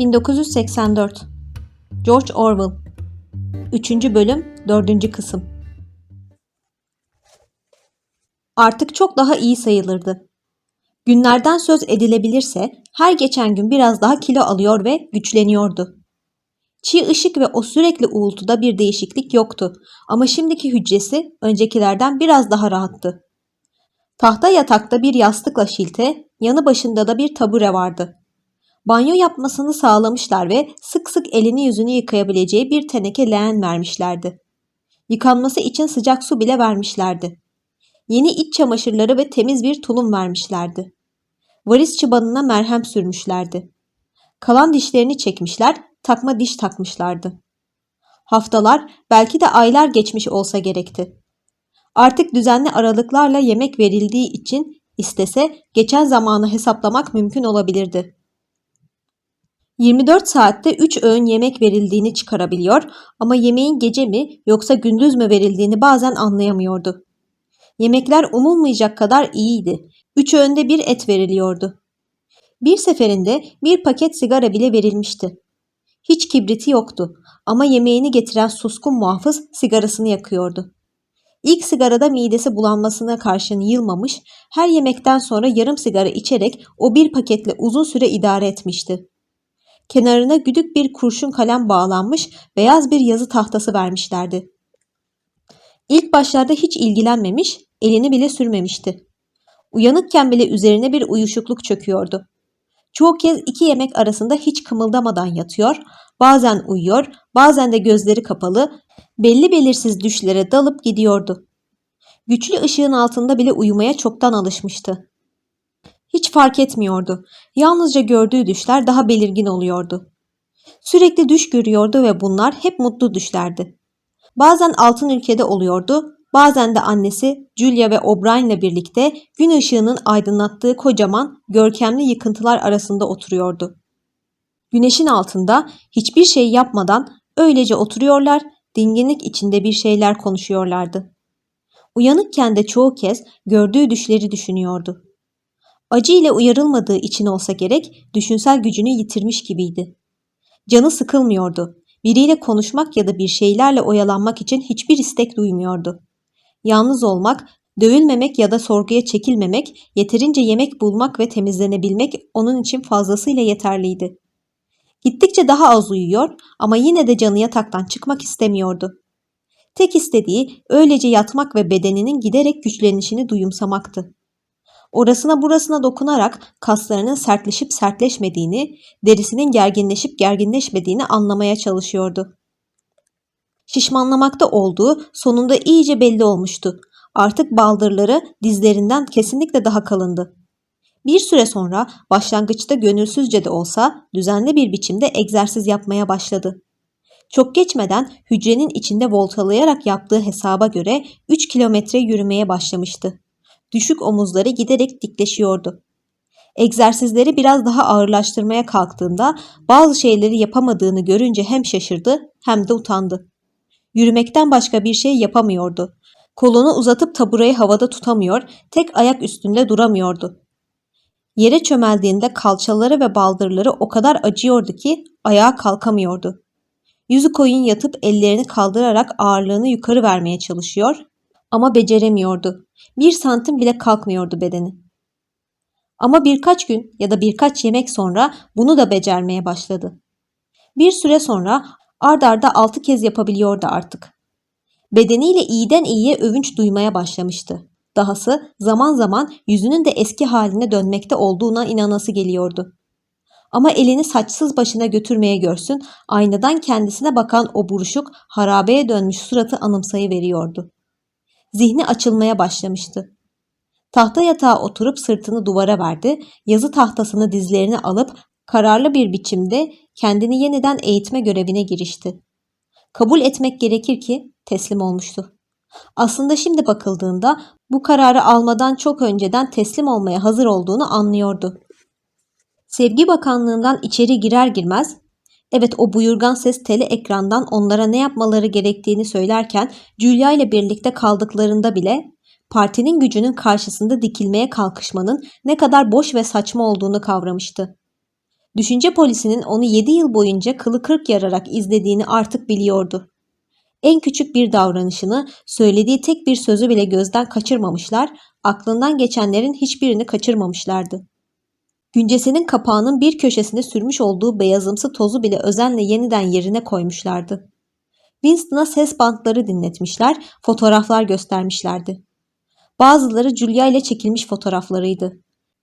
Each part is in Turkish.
1984 George Orwell 3. bölüm 4. kısım Artık çok daha iyi sayılırdı. Günlerden söz edilebilirse her geçen gün biraz daha kilo alıyor ve güçleniyordu. Çiğ ışık ve o sürekli uğultuda bir değişiklik yoktu ama şimdiki hücresi öncekilerden biraz daha rahattı. Tahta yatakta bir yastıkla şilte, yanı başında da bir tabure vardı. Banyo yapmasını sağlamışlar ve sık sık elini yüzünü yıkayabileceği bir teneke leğen vermişlerdi. Yıkanması için sıcak su bile vermişlerdi. Yeni iç çamaşırları ve temiz bir tulum vermişlerdi. Varis çıbanına merhem sürmüşlerdi. Kalan dişlerini çekmişler, takma diş takmışlardı. Haftalar, belki de aylar geçmiş olsa gerekti. Artık düzenli aralıklarla yemek verildiği için istese geçen zamanı hesaplamak mümkün olabilirdi. 24 saatte 3 öğün yemek verildiğini çıkarabiliyor ama yemeğin gece mi yoksa gündüz mü verildiğini bazen anlayamıyordu. Yemekler umulmayacak kadar iyiydi. 3 öğünde bir et veriliyordu. Bir seferinde bir paket sigara bile verilmişti. Hiç kibriti yoktu ama yemeğini getiren suskun muhafız sigarasını yakıyordu. İlk sigarada midesi bulanmasına karşın yılmamış, her yemekten sonra yarım sigara içerek o bir paketle uzun süre idare etmişti. Kenarına güdük bir kurşun kalem bağlanmış beyaz bir yazı tahtası vermişlerdi. İlk başlarda hiç ilgilenmemiş, elini bile sürmemişti. Uyanıkken bile üzerine bir uyuşukluk çöküyordu. Çoğu kez iki yemek arasında hiç kımıldamadan yatıyor, bazen uyuyor, bazen de gözleri kapalı, belli belirsiz düşlere dalıp gidiyordu. Güçlü ışığın altında bile uyumaya çoktan alışmıştı. Hiç fark etmiyordu. Yalnızca gördüğü düşler daha belirgin oluyordu. Sürekli düş görüyordu ve bunlar hep mutlu düşlerdi. Bazen altın ülkede oluyordu, bazen de annesi Julia ve O'Brien ile birlikte gün ışığının aydınlattığı kocaman, görkemli yıkıntılar arasında oturuyordu. Güneşin altında hiçbir şey yapmadan öylece oturuyorlar, dinginlik içinde bir şeyler konuşuyorlardı. Uyanıkken de çoğu kez gördüğü düşleri düşünüyordu. Acı ile uyarılmadığı için olsa gerek düşünsel gücünü yitirmiş gibiydi. Canı sıkılmıyordu. Biriyle konuşmak ya da bir şeylerle oyalanmak için hiçbir istek duymuyordu. Yalnız olmak, dövülmemek ya da sorguya çekilmemek, yeterince yemek bulmak ve temizlenebilmek onun için fazlasıyla yeterliydi. Gittikçe daha az uyuyor ama yine de canı yataktan çıkmak istemiyordu. Tek istediği öylece yatmak ve bedeninin giderek güçlenişini duyumsamaktı. Orasına burasına dokunarak kaslarının sertleşip sertleşmediğini, derisinin gerginleşip gerginleşmediğini anlamaya çalışıyordu. Şişmanlamakta olduğu sonunda iyice belli olmuştu. Artık baldırları dizlerinden kesinlikle daha kalındı. Bir süre sonra başlangıçta gönülsüzce de olsa düzenli bir biçimde egzersiz yapmaya başladı. Çok geçmeden hücrenin içinde voltalayarak yaptığı hesaba göre 3 kilometre yürümeye başlamıştı. Düşük omuzları giderek dikleşiyordu. Egzersizleri biraz daha ağırlaştırmaya kalktığında bazı şeyleri yapamadığını görünce hem şaşırdı hem de utandı. Yürümekten başka bir şey yapamıyordu. Kolunu uzatıp tabureyi havada tutamıyor, tek ayak üstünde duramıyordu. Yere çömeldiğinde kalçaları ve baldırları o kadar acıyordu ki ayağa kalkamıyordu. Yüzü koyun yatıp ellerini kaldırarak ağırlığını yukarı vermeye çalışıyor ama beceremiyordu. Bir santim bile kalkmıyordu bedeni. Ama birkaç gün ya da birkaç yemek sonra bunu da becermeye başladı. Bir süre sonra ard arda altı kez yapabiliyordu artık. Bedeniyle iyiden iyiye övünç duymaya başlamıştı. Dahası zaman zaman yüzünün de eski haline dönmekte olduğuna inanası geliyordu. Ama elini saçsız başına götürmeye görsün, aynadan kendisine bakan o buruşuk, harabeye dönmüş suratı anımsayıveriyordu. Zihni açılmaya başlamıştı. Tahta yatağa oturup sırtını duvara verdi, yazı tahtasını dizlerine alıp kararlı bir biçimde kendini yeniden eğitme görevine girişti. Kabul etmek gerekir ki teslim olmuştu. Aslında şimdi bakıldığında bu kararı almadan çok önceden teslim olmaya hazır olduğunu anlıyordu. Sevgi Bakanlığından içeri girer girmez, evet o buyurgan ses tele ekrandan onlara ne yapmaları gerektiğini söylerken Julia ile birlikte kaldıklarında bile partinin gücünün karşısında dikilmeye kalkışmanın ne kadar boş ve saçma olduğunu kavramıştı. Düşünce polisinin onu 7 yıl boyunca kılı kırk yararak izlediğini artık biliyordu. En küçük bir davranışını, söylediği tek bir sözü bile gözden kaçırmamışlar, aklından geçenlerin hiçbirini kaçırmamışlardı. Güncesinin kapağının bir köşesinde sürmüş olduğu beyazımsı tozu bile özenle yeniden yerine koymuşlardı. Winston'a ses bantları dinletmişler, fotoğraflar göstermişlerdi. Bazıları Julia ile çekilmiş fotoğraflarıydı.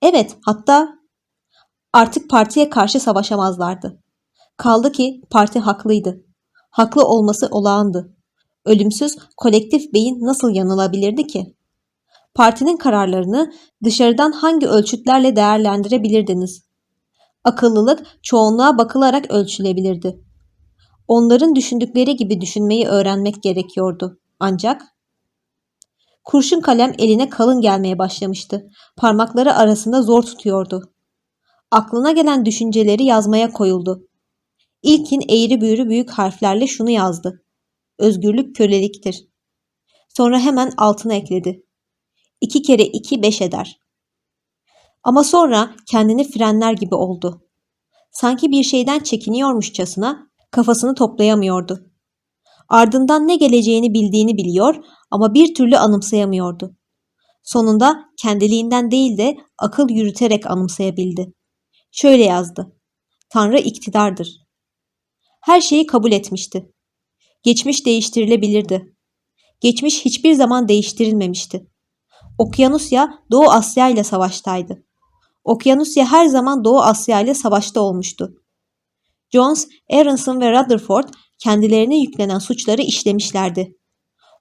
Evet, hatta artık partiye karşı savaşamazlardı. Kaldı ki parti haklıydı. Haklı olması olağandı. Ölümsüz kolektif beyin nasıl yanılabilirdi ki? Partinin kararlarını dışarıdan hangi ölçütlerle değerlendirebilirdiniz? Akıllılık çoğunluğa bakılarak ölçülebilirdi. Onların düşündükleri gibi düşünmeyi öğrenmek gerekiyordu. Ancak kurşun kalem eline kalın gelmeye başlamıştı. Parmakları arasında zor tutuyordu. Aklına gelen düşünceleri yazmaya koyuldu. İlkin eğri büğrü büyük harflerle şunu yazdı. Özgürlük köleliktir. Sonra hemen altına ekledi. İki kere iki beş eder. Ama sonra kendini frenler gibi oldu. Sanki bir şeyden çekiniyormuşçasına kafasını toplayamıyordu. Ardından ne geleceğini bildiğini biliyor ama bir türlü anımsayamıyordu. Sonunda kendiliğinden değil de akıl yürüterek anımsayabildi. Şöyle yazdı. Tanrı iktidardır. Her şeyi kabul etmişti. Geçmiş değiştirilebilirdi. Geçmiş hiçbir zaman değiştirilmemişti. Okyanusya Doğu Asya ile savaştaydı. Okyanusya her zaman Doğu Asya ile savaşta olmuştu. Jones, Aronson ve Rutherford kendilerine yüklenen suçları işlemişlerdi.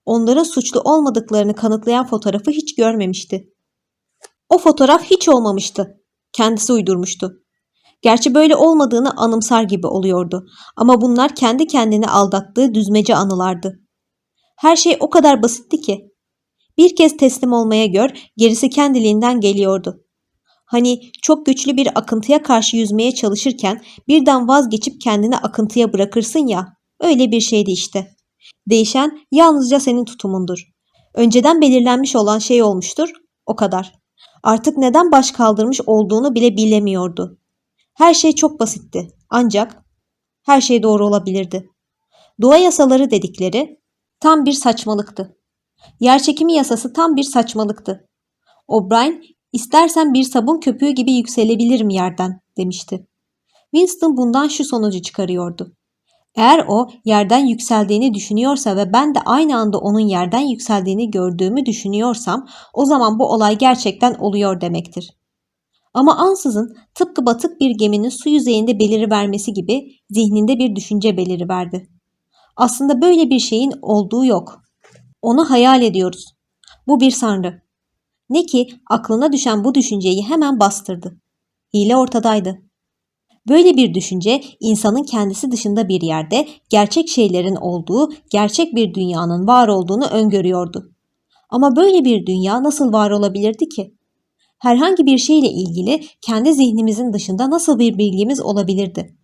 Onların suçlu olmadıklarını kanıtlayan fotoğrafı hiç görmemişti. O fotoğraf hiç olmamıştı. Kendisi uydurmuştu. Gerçi böyle olmadığını anımsar gibi oluyordu. Ama bunlar kendi kendini aldattığı düzmece anılardı. Her şey o kadar basitti ki. Bir kez teslim olmaya gör, gerisi kendiliğinden geliyordu. Hani çok güçlü bir akıntıya karşı yüzmeye çalışırken birden vazgeçip kendini akıntıya bırakırsın ya, öyle bir şeydi işte. Değişen yalnızca senin tutumundur. Önceden belirlenmiş olan şey olmuştur, o kadar. Artık neden baş kaldırmış olduğunu bile bilemiyordu. Her şey çok basitti. Ancak her şey doğru olabilirdi. Doğa yasaları dedikleri tam bir saçmalıktı. Yerçekimi yasası tam bir saçmalıktı. O'Brien, istersen bir sabun köpüğü gibi yükselebilirim yerden demişti. Winston bundan şu sonucu çıkarıyordu. Eğer o yerden yükseldiğini düşünüyorsa ve ben de aynı anda onun yerden yükseldiğini gördüğümü düşünüyorsam o zaman bu olay gerçekten oluyor demektir. Ama ansızın tıpkı batık bir geminin su yüzeyinde beliri vermesi gibi zihninde bir düşünce beliri verdi. Aslında böyle bir şeyin olduğu yok. Onu hayal ediyoruz. Bu bir sanrı. Ne ki aklına düşen bu düşünceyi hemen bastırdı. Hile ortadaydı. Böyle bir düşünce insanın kendisi dışında bir yerde gerçek şeylerin olduğu, gerçek bir dünyanın var olduğunu öngörüyordu. Ama böyle bir dünya nasıl var olabilirdi ki? Herhangi bir şeyle ilgili kendi zihnimizin dışında nasıl bir bilgimiz olabilirdi?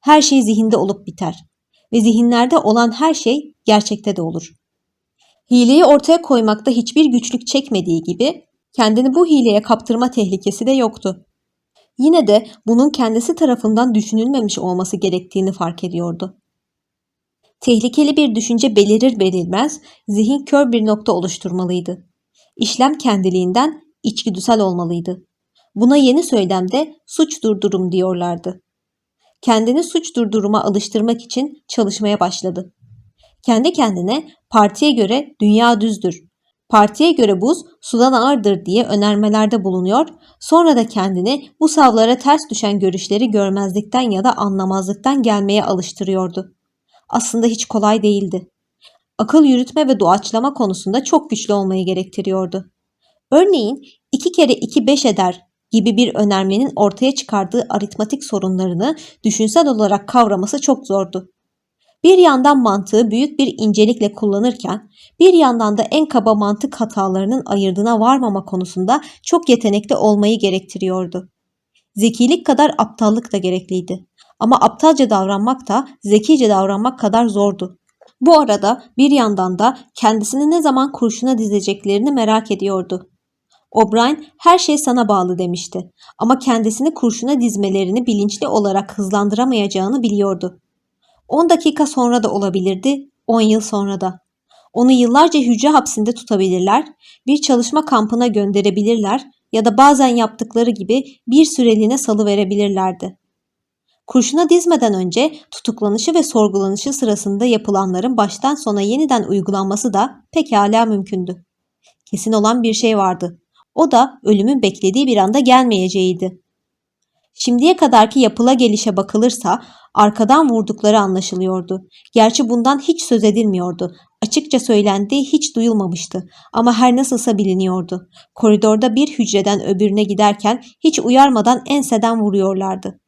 Her şey zihinde olup biter ve zihinlerde olan her şey gerçekte de olur. Hileyi ortaya koymakta hiçbir güçlük çekmediği gibi kendini bu hileye kaptırma tehlikesi de yoktu. Yine de bunun kendisi tarafından düşünülmemiş olması gerektiğini fark ediyordu. Tehlikeli bir düşünce belirir belirmez zihin kör bir nokta oluşturmalıydı. İşlem kendiliğinden içgüdüsel olmalıydı. Buna yeni söylemde suç durdurum diyorlardı. Kendini suç durduruma alıştırmak için çalışmaya başladı. Kendi kendine partiye göre dünya düzdür, partiye göre buz sudan ağırdır diye önermelerde bulunuyor, sonra da kendini bu savlara ters düşen görüşleri görmezlikten ya da anlamazlıktan gelmeye alıştırıyordu. Aslında hiç kolay değildi. Akıl yürütme ve doğaçlama konusunda çok güçlü olmayı gerektiriyordu. Örneğin 2 kere 2 5 eder gibi bir önermenin ortaya çıkardığı aritmatik sorunlarını düşünsel olarak kavraması çok zordu. Bir yandan mantığı büyük bir incelikle kullanırken bir yandan da en kaba mantık hatalarının ayırdına varmama konusunda çok yetenekli olmayı gerektiriyordu. Zekilik kadar aptallık da gerekliydi. Ama aptalca davranmak da zekice davranmak kadar zordu. Bu arada bir yandan da kendisini ne zaman kurşuna dizeceklerini merak ediyordu. O'Brien her şey sana bağlı demişti. Ama kendisini kurşuna dizmelerini bilinçli olarak hızlandıramayacağını biliyordu. 10 dakika sonra da olabilirdi, 10 yıl sonra da. Onu yıllarca hücre hapsinde tutabilirler, bir çalışma kampına gönderebilirler ya da bazen yaptıkları gibi bir süreliğine salı verebilirlerdi. Kurşuna dizmeden önce tutuklanışı ve sorgulanışı sırasında yapılanların baştan sona yeniden uygulanması da pekala mümkündü. Kesin olan bir şey vardı. O da ölümün beklediği bir anda gelmeyeceğiydi. Şimdiye kadarki yapıla gelişe bakılırsa arkadan vurdukları anlaşılıyordu. Gerçi bundan hiç söz edilmiyordu. Açıkça söylendiği hiç duyulmamıştı ama her nasılsa biliniyordu. Koridorda bir hücreden öbürüne giderken hiç uyarmadan enseden vuruyorlardı.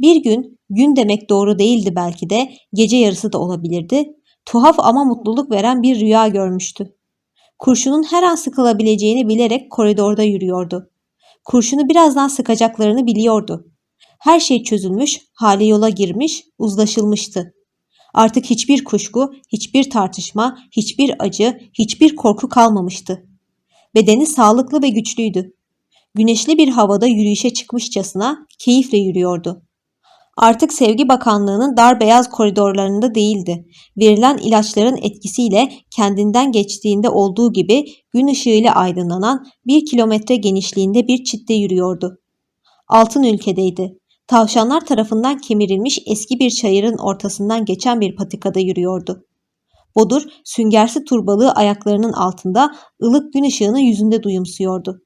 Bir gün, gün demek doğru değildi belki de, gece yarısı da olabilirdi. Tuhaf ama mutluluk veren bir rüya görmüştü. Kurşunun her an sıkılabileceğini bilerek koridorda yürüyordu. Kurşunu birazdan sıkacaklarını biliyordu. Her şey çözülmüş, hali yola girmiş, uzlaşılmıştı. Artık hiçbir kuşku, hiçbir tartışma, hiçbir acı, hiçbir korku kalmamıştı. Bedeni sağlıklı ve güçlüydü. Güneşli bir havada yürüyüşe çıkmışçasına keyifle yürüyordu. Artık Sevgi Bakanlığı'nın dar beyaz koridorlarında değildi. Verilen ilaçların etkisiyle kendinden geçtiğinde olduğu gibi gün ışığıyla aydınlanan bir kilometre genişliğinde bir çitte yürüyordu. Altın ülkedeydi. Tavşanlar tarafından kemirilmiş eski bir çayırın ortasından geçen bir patikada yürüyordu. Bodur, süngersi turbalığı ayaklarının altında ılık gün ışığını yüzünde duyumsuyordu.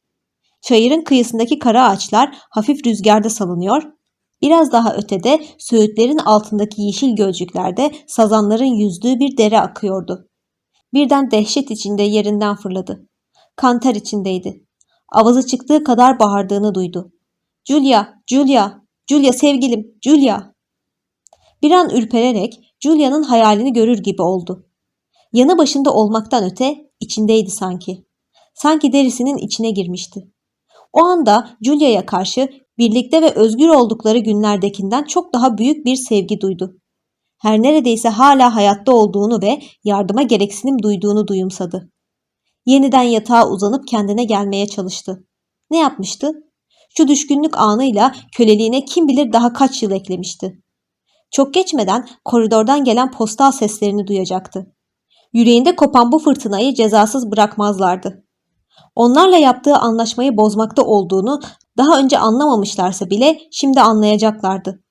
Çayırın kıyısındaki kara ağaçlar hafif rüzgarda salınıyor, Biraz daha ötede söğütlerin altındaki yeşil gölcüklerde sazanların yüzdüğü bir dere akıyordu. Birden dehşet içinde yerinden fırladı. Kanter içindeydi. Avazı çıktığı kadar bağırdığını duydu. Julia, Julia, Julia sevgilim, Julia. Bir an ürpererek Julia'nın hayalini görür gibi oldu. Yanı başında olmaktan öte içindeydi sanki. Sanki derisinin içine girmişti. O anda Julia'ya karşı birlikte ve özgür oldukları günlerdekinden çok daha büyük bir sevgi duydu. Her neredeyse hala hayatta olduğunu ve yardıma gereksinim duyduğunu duyumsadı. Yeniden yatağa uzanıp kendine gelmeye çalıştı. Ne yapmıştı? Şu düşkünlük anıyla köleliğine kim bilir daha kaç yıl eklemişti. Çok geçmeden koridordan gelen postal seslerini duyacaktı. Yüreğinde kopan bu fırtınayı cezasız bırakmazlardı. Onlarla yaptığı anlaşmayı bozmakta olduğunu daha önce anlamamışlarsa bile şimdi anlayacaklardı.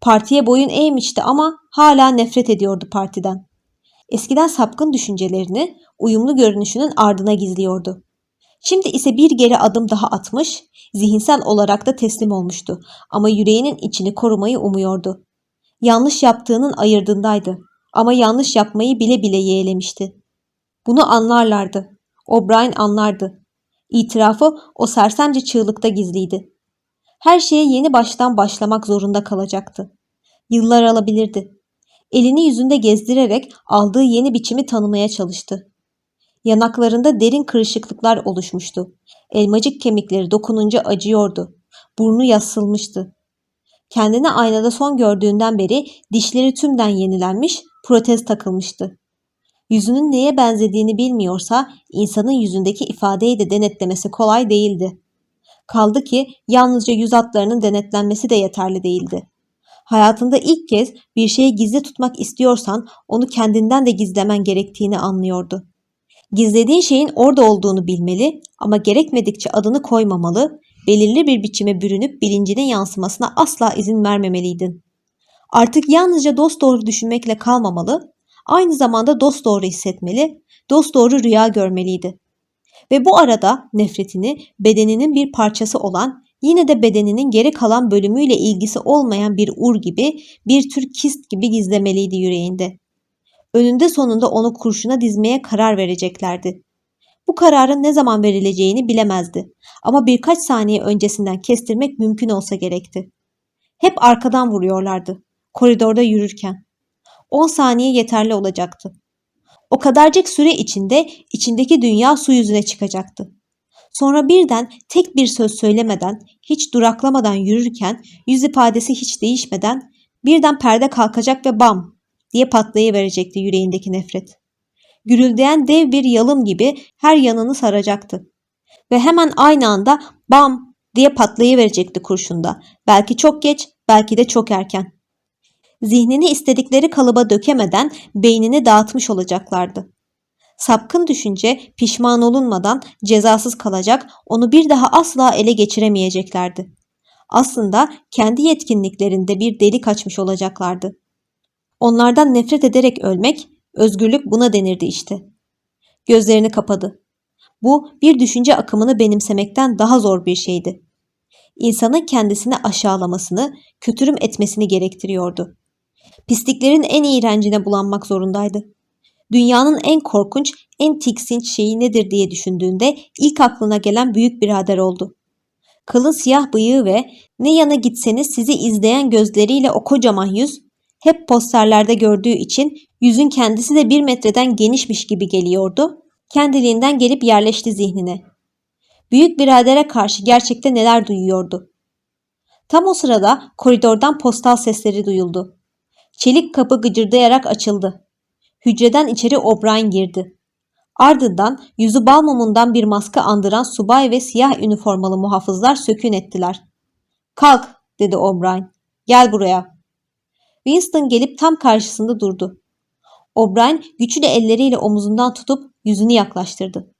Partiye boyun eğmişti ama hala nefret ediyordu partiden. Eskiden sapkın düşüncelerini uyumlu görünüşünün ardına gizliyordu. Şimdi ise bir geri adım daha atmış, zihinsel olarak da teslim olmuştu ama yüreğinin içini korumayı umuyordu. Yanlış yaptığının ayırdındaydı ama yanlış yapmayı bile bile yeğlemişti. Bunu anlarlardı. O'Brien anlardı. İtirafı o sersemce çığlıkta gizliydi. Her şeye yeni baştan başlamak zorunda kalacaktı. Yıllar alabilirdi. Elini yüzünde gezdirerek aldığı yeni biçimi tanımaya çalıştı. Yanaklarında derin kırışıklıklar oluşmuştu. Elmacık kemikleri dokununca acıyordu. Burnu yassılmıştı. Kendini aynada son gördüğünden beri dişleri tümden yenilenmiş, protez takılmıştı. Yüzünün neye benzediğini bilmiyorsa insanın yüzündeki ifadeyi de denetlemesi kolay değildi. Kaldı ki yalnızca yüz hatlarının denetlenmesi de yeterli değildi. Hayatında ilk kez bir şeyi gizli tutmak istiyorsan onu kendinden de gizlemen gerektiğini anlıyordu. Gizlediğin şeyin orada olduğunu bilmeli ama gerekmedikçe adını koymamalı, belirli bir biçime bürünüp bilincinin yansımasına asla izin vermemeliydin. Artık yalnızca dost doğru düşünmekle kalmamalı, aynı zamanda dost doğru hissetmeli, dost doğru rüya görmeliydi. Ve bu arada nefretini bedeninin bir parçası olan yine de bedeninin geri kalan bölümüyle ilgisi olmayan bir ur gibi bir tür kist gibi gizlemeliydi yüreğinde. Önünde sonunda onu kurşuna dizmeye karar vereceklerdi. Bu kararın ne zaman verileceğini bilemezdi ama birkaç saniye öncesinden kestirmek mümkün olsa gerekti. Hep arkadan vuruyorlardı koridorda yürürken. 10 saniye yeterli olacaktı. O kadarcık süre içinde içindeki dünya su yüzüne çıkacaktı. Sonra birden tek bir söz söylemeden, hiç duraklamadan yürürken, yüz ifadesi hiç değişmeden birden perde kalkacak ve bam diye patlayıverecekti yüreğindeki nefret. Gürüldeyen dev bir yalım gibi her yanını saracaktı. Ve hemen aynı anda bam diye patlayıverecekti kurşunda. Belki çok geç, belki de çok erken. Zihnini istedikleri kalıba dökemeden beynini dağıtmış olacaklardı. Sapkın düşünce pişman olunmadan cezasız kalacak, onu bir daha asla ele geçiremeyeceklerdi. Aslında kendi yetkinliklerinde bir delik açmış olacaklardı. Onlardan nefret ederek ölmek, özgürlük buna denirdi işte. Gözlerini kapadı. Bu bir düşünce akımını benimsemekten daha zor bir şeydi. İnsanın kendisini aşağılamasını, kötürüm etmesini gerektiriyordu. Pisliklerin en iğrencine bulanmak zorundaydı. Dünyanın en korkunç, en tiksinç şeyi nedir diye düşündüğünde ilk aklına gelen büyük birader oldu. Kalın siyah bıyığı ve ne yana gitseniz sizi izleyen gözleriyle o kocaman yüz hep posterlerde gördüğü için yüzün kendisi de bir metreden genişmiş gibi geliyordu. Kendiliğinden gelip yerleşti zihnine. Büyük biradere karşı gerçekte neler duyuyordu. Tam o sırada koridordan postal sesleri duyuldu. Çelik kapı gıcırdayarak açıldı. Hücreden içeri O'Brien girdi. Ardından yüzü bal mumundan bir maske andıran subay ve siyah üniformalı muhafızlar sökün ettiler. Kalk dedi O'Brien. Gel buraya. Winston gelip tam karşısında durdu. O'Brien güçlü elleriyle omuzundan tutup yüzünü yaklaştırdı.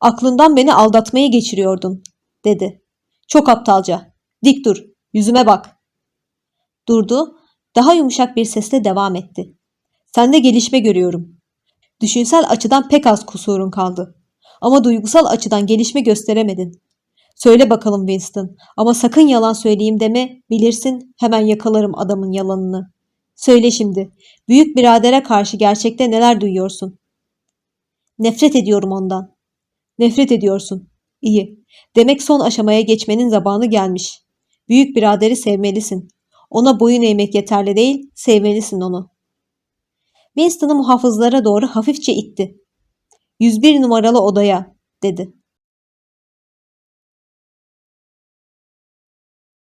Aklından beni aldatmaya geçiriyordun, dedi. Çok aptalca. Dik dur, yüzüme bak. Durdu, daha yumuşak bir sesle devam etti. Sende gelişme görüyorum. Düşünsel açıdan pek az kusurun kaldı. Ama duygusal açıdan gelişme gösteremedin. Söyle bakalım Winston ama sakın yalan söyleyeyim deme bilirsin hemen yakalarım adamın yalanını. Söyle şimdi büyük biradere karşı gerçekte neler duyuyorsun? Nefret ediyorum ondan. Nefret ediyorsun. İyi. Demek son aşamaya geçmenin zamanı gelmiş. Büyük biraderi sevmelisin. Ona boyun eğmek yeterli değil, sevmelisin onu. Winston'ı muhafızlara doğru hafifçe itti. 101 numaralı odaya, dedi.